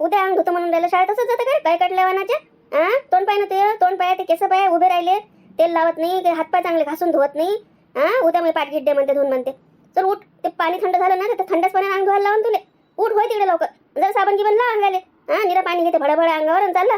उद्या अंग धुतो म्हणून राहिलं शाळेत असंच जातं काय? काय काढल्या वानाचे हा तोंड पाय ना ते तोंड पाय ते केस पाय उभे राहिले. तेल लावत नाही ते हातपाय चांगले घासून धुवत नाही. हा उद्या मी पाठ गिड्डे म्हणते धुवून म्हणते. चल उठ ते पाणी थंड झालं ना ते थंडच पाण्याने अंग धुवायला लावून तुले. उठ होय तिकडे लवकर. जर साबण गिबन ला अंगाले. हा निरा पाणी घेते भडाभडा अंगावर आणि चालला.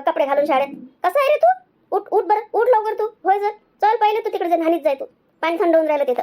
कपडे घालून शाळेत. कसं आहे रे तू? उठ उठ बरं. उठ लवकर तू. होय जर. चल पहिले तू तिकडे जर नाहीच जाय तू. पाणी थंड होऊन राहिलं तिथं.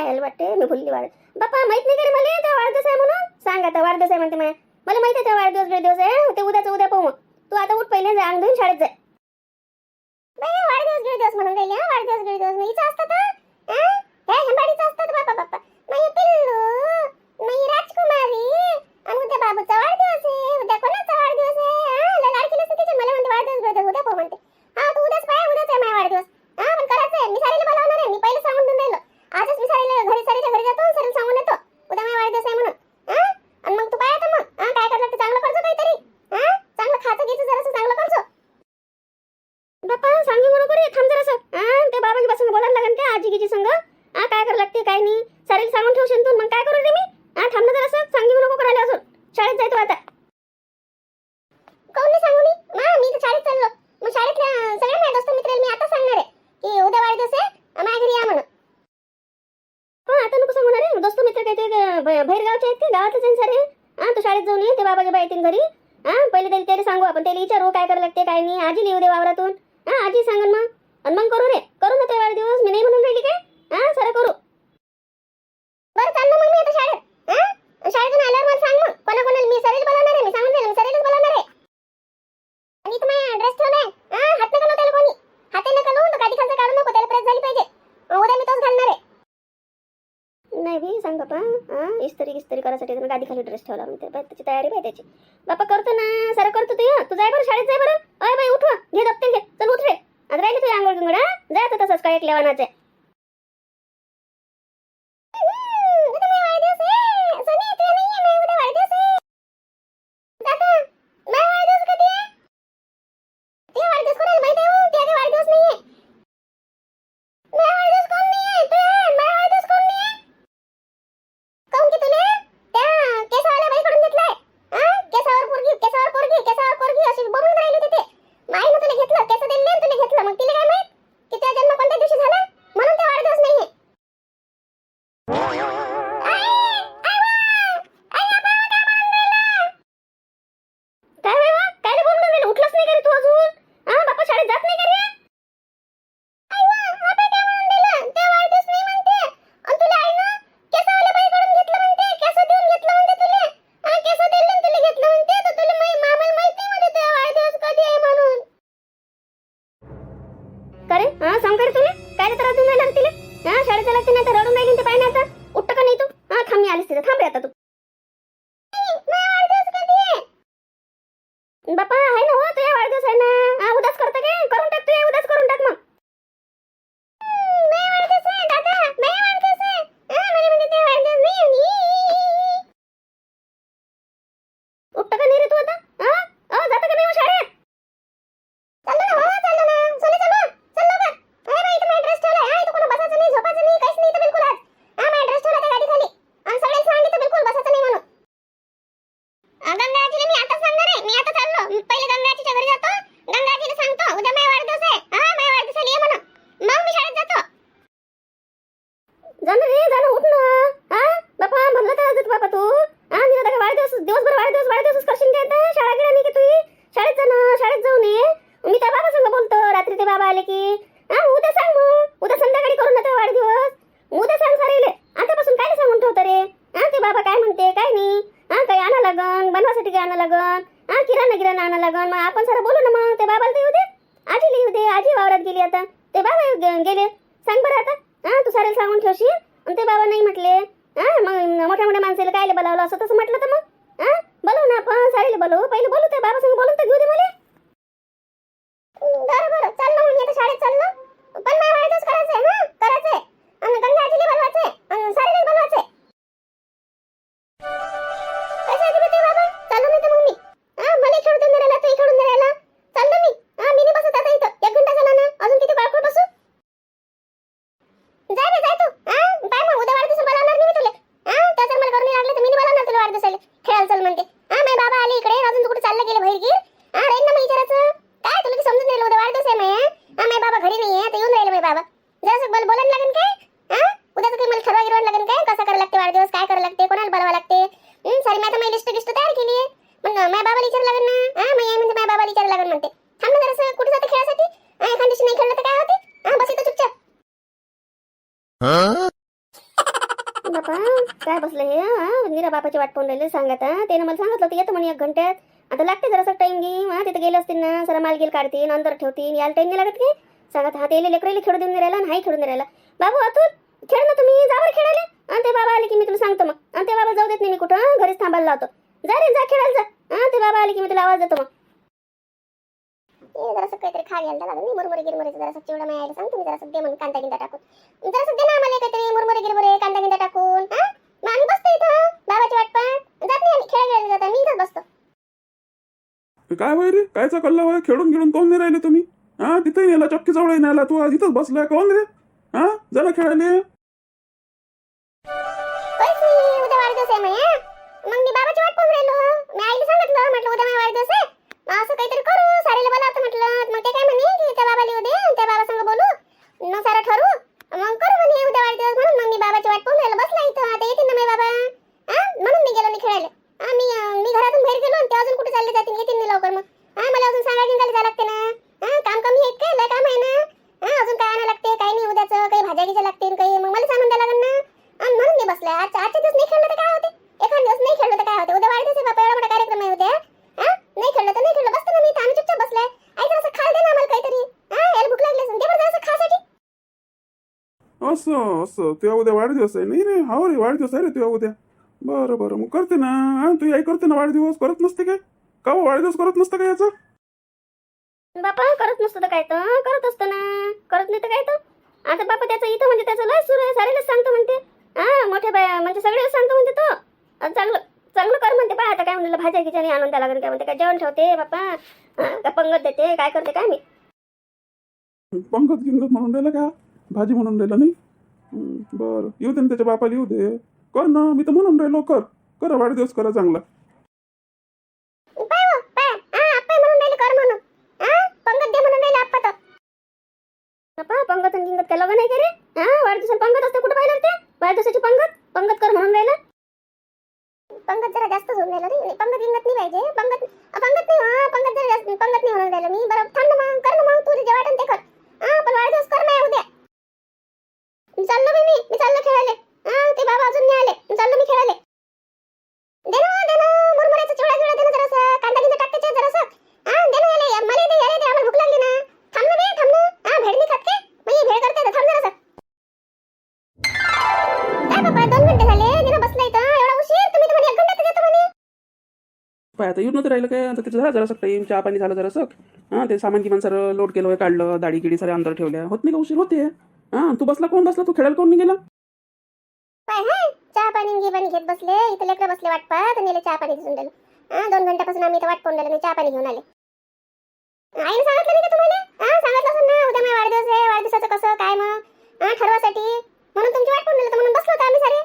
राहायला वाटते मी भुलली वाढत. बाप्पा माहीत नाही का मला? त्या वाढदिवस आहे म्हणून. सांग आता वाढदिवस आहे म्हणते मला मला माहीत आहे त्या वाढदिवस दिवस आहे. ते उद्याच उद्या पाहू तू आता उठ पहिले जा अंग धुवून शाळेत जाय बाई वाढदिवस म्हणून वाढदिवस असतात राजकुमारी आणि उद्या बाबूचा गावाचे आहेत गावातच आहे सारे. हां तू शाळेत जाऊन ये ते बाबाच्या बाबा येतील घरी. हा पहिले तरी त्याला सांगू आपण. त्याला विचारू काय करायला लागते काय नाही. आजी लिहू दे वावरातून. हा आजी सांगून मग. आणि मग करू रे. इस्तरी इस्त्री करायसाठी मग गादी खाली ड्रेस ठेवला म्हणते. बाय त्याची तयारी बाय त्याची. बापा करतो ना सारा करतो तू तू जाय बरं शाळेत जाय बरं. अय बाई उठवा घे दप्ते घे. चल उठवे आज राहिले तुझ्या अंघोळ गंगडा जायचं तसंच काय एक लेवानाचं. जाणं रे जाणं उठ ना. हा बापा म्हणलं तर जात बापा तू. हा मी का वाढदिवस दिवसभर वाढदिवस वाढदिवस करशील काय आता? शाळा गेला नाही की तू? शाळेत जा ना शाळेत जाऊ नये मी त्या बाबा संग बोलतो रात्री ते बाबा आले की. हा उद्या सांग मग. उद्या संध्याकाळी करू ना तो वाढदिवस. उद्या सांग सारेले. आतापासून काय सांगून ठेवतं रे? हा ते बाबा काय म्हणते काय नाही. हा काही आणा लागन बनवासाठी काय आणा लागन. हा किराणा किराणा आणा लागन. मग आपण सारं बोलू ना मग. ते बाबाला तर येऊ दे. आजी येऊ दे. आजी वावरात गेली आता. ते बाबा गेले. सांग बरं आता. सारेला सांगून ठेवशील? आणि ते बाबा नाही म्हटले मग मोठ्या मोठ्या माणसाला कायले बोलावलं असं तसं म्हटलं तर मग? हा बोलू ना आपण साडीला बोलू पहिले बोलू त्या बाबा संग बोलून तर घेऊ दे मला. बरं बरं चाललो मग मी आता शाळेत चाललो पण माझा करायचंय आहे आहे आणि गंगा आजीला बोलवायचं आहे आणि सारीला बोलवायचं आहे जाय रे जाय तू हा पाय मग उद्या वाढदिवस बोलावणार नाही मी तुला हा त्याचं मला करून लागले तर मी नाही बोलावणार तुला वाढदिवसाला खेळायला चल म्हणते हा माझे बाबा आले इकडे अजून तू कुठे चालला गेले बाहेर गिर हा राहील ना मग विचारायचं काय तुला की समजून राहिलं उद्या वाढदिवस आहे माया हा माझे बाबा घरी नाही आहे तर येऊन राहिले माझे बाबा जरासं बोल बोलायला लागेल काय हा उद्याचं काही मला ठरवा गिरवायला लागेल काय कसं करायला लागते वाढदिवस काय करायला लागते कोणाला बोलावं लागते हं, सारी मी आता माझी लिस्ट गिस्ट तयार केली आहे मग माझ्या बाबाला विचारायला लागेल ना हा मग म्हणजे माझ्या बाबाला विचारायला लागेल म्हणते थांब ना जरासं कुठे जाते खेळासाठी हा एखाद दिवशी नाही खेळलं तर काय होते हा बस इथं चुपचाप बापा काय बसलं हे हा? निरा बापाची वाट पाहून राहिले सांगत हा? त्यानं मला सांगितलं होतं येतं म्हणे एक घंट्यात. आता लागते जरासा टाइम घेईन हा तिथे गेले असतील ना सर माल गेल काढतील अंदर ठेवतील. याला टाइम नाही लागत की? सांगत हा ते लेकराला खेळू देऊन राहिला नाही खेळून नाही राहिला. बाबू अतुल खेळ ना तुम्ही जा बरं खेळायला. आणि ते बाबा आले की मी तुला सांगतो मग. आणि ते बाबा जाऊ देत नाही मी कुठं? घरीच थांबायला लावतो. जा रे जा खेळायला जा. हा ते बाबा आले की मी तुला आवाज देतो मग. हे जरासं काहीतरी खा घ्यायला लागेल मी मुरमुरे गिरमुरे जरासं चिवडा मिळायला सांग तुम्ही जरासं दे म्हणून कांदा गिंदा टाकून. जरासं दे ना आम्हाला काहीतरी मुरमुरे गिरमुरे कांदा गिंदा टाकून. हा? मग आम्ही बसतो इथं बाबाची वाट पण जात नाही आम्ही खेळायला जात मी इथंच बसतो. काय वय रे? कायचा कल्ला वय? खेळून खेळून कोण नाही राहिले तुम्ही? हा तिथे नेला चक्की जवळ नेला तू आज इथंच बसलाय कोण रे? हा? जरा खेळायला असं असं. तेव्हा उद्या वाढदिवस आहे. नाही रे हा रे वाढदिवस आहे रे तेव्हा उद्या. बरं बरं. मग करते ना. हा तू आई करते ना वाढदिवस. करत नसते काय? का हो, वाढदिवस करत नसतं का याचा? बापा करत नसतं तर काय तर? करत असतं ना. करत नाही तर काय तर? आता बापा त्याचं इथं म्हणजे त्याचं लय सुरू आहे. सारेलाच सांगतो म्हणते. हा मोठ्या बाया म्हणजे सगळेच सांगतो म्हणते तो. चांगलं चांगलं कर म्हणते. पहा आता काय म्हणलं भाज्या गिज्याने आणून द्या लागेल काय म्हणते. काय जेवण ठेवते बापा? हा, का पंगत देते? काय करते? काय मी पंकज गिंगत म्हणून राहिला का? भाजी म्हणून राहिला नाही? बरं. येऊ दे ना त्याच्या बापाला येऊ दे. कर ना मी तर म्हणून राहिलो कर. करा वाढदिवस करा चांगला. पाय हो पाय. हा आप्पा म्हणून राहिले कर म्हणून. हा पंगत दे म्हणून राहिले आप्पा तर. गिंगत काय लग्न नाही का रे हा वाढदिवसाला पंगत असते कुठं पाहिलं रे ते? वाढदिवसाची पंगत? पंगत कर म्हणून राहिला. पंगत जरा जास्त होऊन राहिलं रे. पंगत गिंगत नाही पाहिजे. पंगत पंगत नाही हा पंगत जरा जास्त पंगत नाही होऊन राहिलं मी. बरं थांब ना मग कर ना मग तू जे वाटन ते कर. हा पण वाढदिवस कर नाही उद्या चाललो मी मी चाललो खेळायले. ते बाबा अजून नाही आले. चाललो मी खेळायले. दे ना दे ना मुरमुऱ्याचा चिवडा चिवडा दे ना जरासा. कांदा गिंदा टाकायचा जरासा. हा दे ना याले मला दे याले दे आम्हाला भूक लागली ना. थांब ना बे थांब ना. हा भेळ नाही खात काय? मग ही भेळ करते थांब जरासा. काय बाबा दोन घंटे झाले. दिना बसला इथं. एवढा उशीर. तुम्ही तर म्हणे एक म्हणे. पाय आता येऊन नव्हतं राहिलं काय? आता तिथं झालं जरासं टाईम चहा पाणी झालं जरासं. हां ते सामान किमान सर लोड केलं काढलं दाढी गिडी सारे अंतर ठेवल्या. होत नाही का उशीर? होते. हा तू बसला कोण बसला? तू खेळायला कोण नाही गेला काय हाय? चहा पाणी घे पाणी घेत बसले. इथे लेकर बसले वाट पाहत आणि याला चहा पाणी दिसून दिलं हा दोन घंट्यापासून आम्ही इथं वाट पाहून राहिलो, चहा पाणी घेऊन आले. आईने सांगितलं नाही का तुम्हाला? हा सांगितलं असेल ना. उद्या माझा वाढदिवस आहे. वाढदिवसाचं कसं काय मग? हा ठरवासाठी. म्हणून तुमची वाट पाहून राहिलो. म्हणून बसलो होतो आम्ही सारे.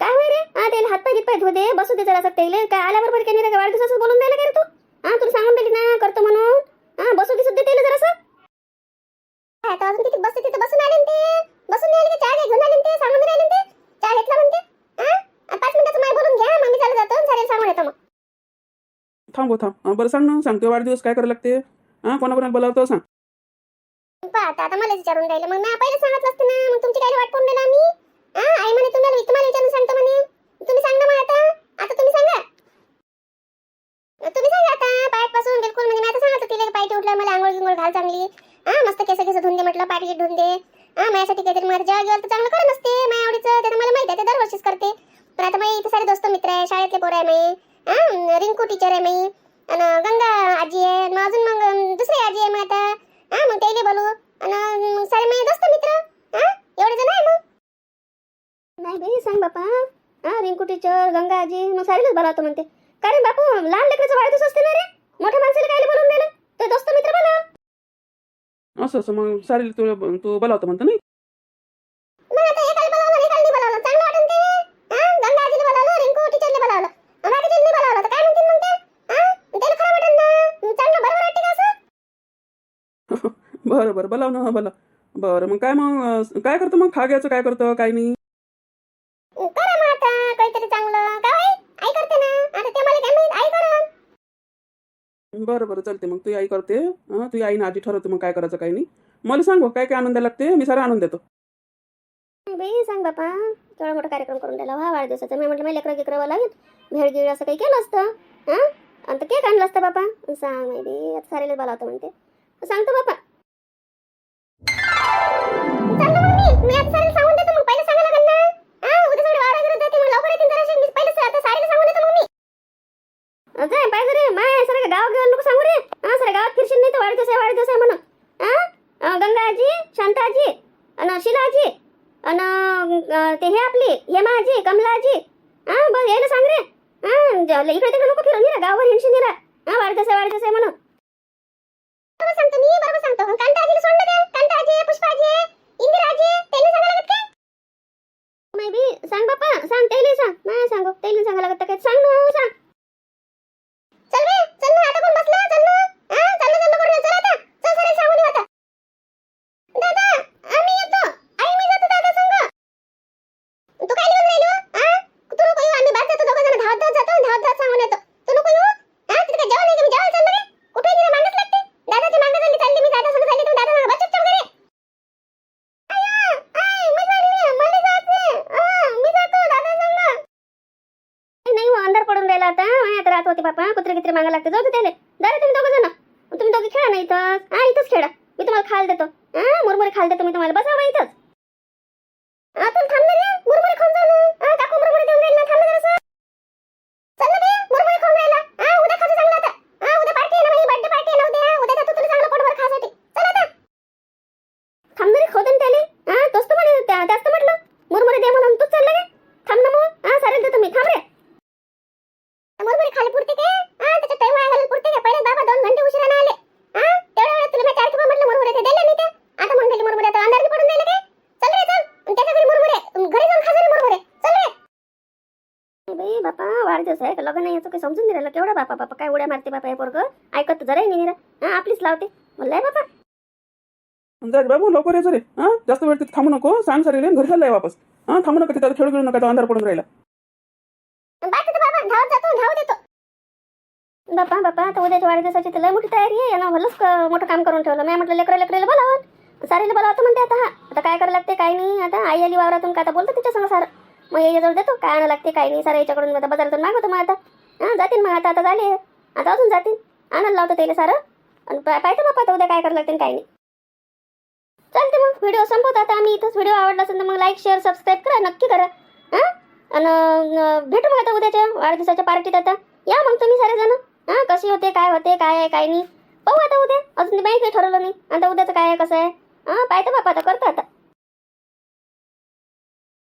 काय होय रे? हा त्याला हातपाय गितपाय धुते बसू दे जरा तेले काय आल्याबरोबर काही नाही रे वाढदिवसाचं बोलून द्यायला का रे तू? हा तुला सांगून दिली ना. करतो म्हणून. हा बसू दिसू दे त्याला जरासं. काय आता अजून बसते तिथे बसून आले न ते. बसून नाही आले का चहा घे घेऊन आले न ते सांगून राहिले न ते. चहा घेतला म्हणते. हा आणि पाच मिनिटाचं माय बोलून घ्या मग मी चालू जातो सारे सांगून येतो मग. थांब हो थांब. बरं सांग ना सांगतो वाढदिवस काय करायला लागते? हां कोणाकोणाला बोलावतो सांग. पाहता आता मला विचारून राहिलं मग मी पहिले सांगितलं असतं ना मग तुमची काय वाट पाहून राहिला आम्ही हा आई म्हणे तुम्हाला तुम्हाला विचारून सांगतो म्हणे तुम्ही सांग ना मग आता आता तुम्ही सांगा तुम्ही सांगा आता पायात पासून बिलकुल म्हणजे मी आता सांगतो तिला पायटी उठला मला आंघोळ गिंगोळ घाल चांगली हा मस्त केस केस धुंदे म्हटलं पाठी गिट धुंदे हा माझ्यासाठी काहीतरी माझं जेव्हा जेव्हा तर चांगलं करत नसते माझ्या आवडीचं त्यानं मला माहिती आहे ते दरवर्षीच करते. पण आता माझे इथे सारे दोस्त मित्र आहे शाळेतले पोरं आहे मी हा रिंकू टीचर आहे मी आणि गंगा आजी आहे मग अजून मग दुसरी आजी आहे मग आता हा मग त्याला बोलू आणि मग सारे माझे दोस्त मित्र हा एवढे जण आहे मग. नाही बाई सांग बापा हा रिंकू टीचर गंगा आजी मग सारीलाच बोलावतो म्हणते. कारण बापू लहान लेकराचा वाढदिवस असते ना रे? मोठ्या माणसाला काय बोलून राहिलं ते दोस्त मित्र बोला असं असं मग सारी तू तू बोलावतो म्हणतो नाही मग आता एकाला बोलावलं एकाला नाही बोलावलं चांगलं वाटन ते हा गंगा आजीला बोलावलं रिंकू टीचरला बोलावलं आणि बाकीच्याला नाही बोलावलं तर काय म्हणतील मग ते हा त्याला खरं वाटन ना चांगलं बरोबर वाटते का असं बरं बरं बोलाव ना बोला बरं मग काय मग काय करतं मग? खाग्याचं काय करतं काय नाही? करा मग आता काहीतरी चांगलं. का होय आई? करते ना. आता ते मला काय माहीत आई बरं बरं चालते मग तुझी आई करते. हां तुझी आईनं आधी ठरवते मग काय करायचं काय नाही. मला सांग काय काय आनंद लागते? मी सारा आणून देतो. बाई सांग बापा. तेवढा मोठा कार्यक्रम करून दिला हा वाढदिवसाचा. मी म्हटलं मला लेकरं गिकरं लागेल भेळ गिळ असं काही केलं असतं. हा? आणि केक आणलं असतं बापा. सांग बाई आता सारेला बोलावतो म्हणते. सांगतो बापा. मी मी आता सारे सांगून देतो मग पहिले सांगा लागेल ना? हा उद्या सगळे वावरा गिरा जाते मग लवकर येतील जरा मी पहिले आता सारेला सांगून देतो मग मी. जाय पाहिजे रे. माय सर गावात गेलं नको सांगू रे. हा सर गावात फिरशील नाही तर वाढदिवस आहे वाढदिवस आहे म्हणून. हा अं, गंगा आजी शांता आजी आणि शिला आजी आणि अं, ते हे आपली हेमा आजी कमला आजी हा बस यायला सांग रे. हा इकडे तिकडे नको फिरून रा गावावर हिंडशील रा हा वाढदिवस आहे वाढदिवस आहे म्हणून. बरोबर सांगतो मी बरोबर सांगतो. कांता आजीला सोडलं द्या कांता आजी नाही बी सांग बापा सांग त्याला सांग. नाही सांगू त्याला सांगा लागत काय? सांग ना सांग. ಮಾತ್ರ ಮಾಗಲಾಗ್ತದೋ ಜೊತೆಲೆ बाई बापा वाढदिवस आहे का लग्न नाही याचं काही समजून नाही राहिलं. केवढा बापा बापा काय उड्या मारते बापा हे पोरग? ऐकत जराही नाही रा हा आपलीच लावते. म्हणलंय बापा. जा रे बाबू लवकर यायचं रे हां जास्त वेळ तिथे थांबू नको. सांग सर घरी चाललाय वापस. हां थांबू नका तिथं खेळ खेळू नका तो अंधार पडून राहिला. बाकी तर बाबा धावत जातो धावत येतो. बापा बापा आता उद्याच्या वाढदिवसाची तर लय मोठी तयारी आहे. यानं भलंच क- मोठं काम करून ठेवलं. मी म्हटलं लेकरं लेकरेला बोलावं. सारीला बोलावतं म्हणते आता हा आता काय करायला लागते काय नाही. आता आई आली वावरातून का आता बोलतो तिच्या संग सारं. मग याच्याजवळ देतो काय आणावं लागते काय नाही सारा याच्याकडून आता बाजारातून मागवतो मग आता. हां जातील मग आता आता झाले आता अजून जातील. आणायला लावतो त्याला सारं. आणि पा- पाहतो बापा आता उद्या काय करायला लागते काय नाही. चालते मग व्हिडिओ संपवतो आता आम्ही इथंच. व्हिडिओ आवडला असेल तर मग लाईक शेअर सबस्क्राईब करा नक्की करा. हां? आणि भेटू मग आता उद्याच्या वाढदिवसाच्या पार्टीत आता. या मग तुम्ही सारे जण हां कशी होते काय होते काय आहे काय नाही. पाहू आता उद्या. अजून ते बँक काही ठरवलं नाही आता उद्याचं काय आहे कसं आहे. हां पाहिजे बापा आता करतो आता.